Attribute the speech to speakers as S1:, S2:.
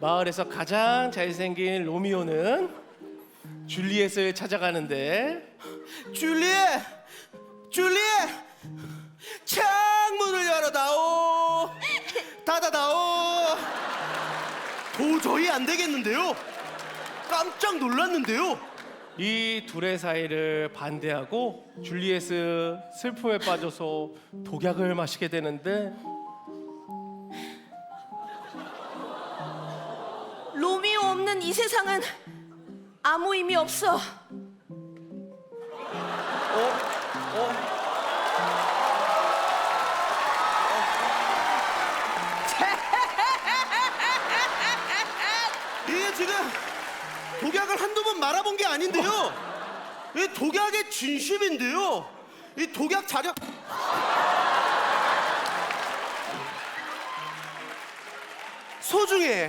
S1: 마을에서 가장 잘생긴 로미오는 줄리엣을 찾아가는데
S2: 줄리엣, 줄리엣, 창문을 열어다오, 닫아다오. 도저히 안 되겠는데요. 깜짝 놀랐는데요.
S1: 이 둘의 사이를 반대하고 줄리엣은 슬픔에 빠져서 독약을 마시게 되는데
S3: 없는 이 세상은 아무 의미 없어.
S2: 이게 지금 독약을 한두 번 말아본 게 아닌데요. 이 독약의 진심인데요. 이 독약 자력. 소중해.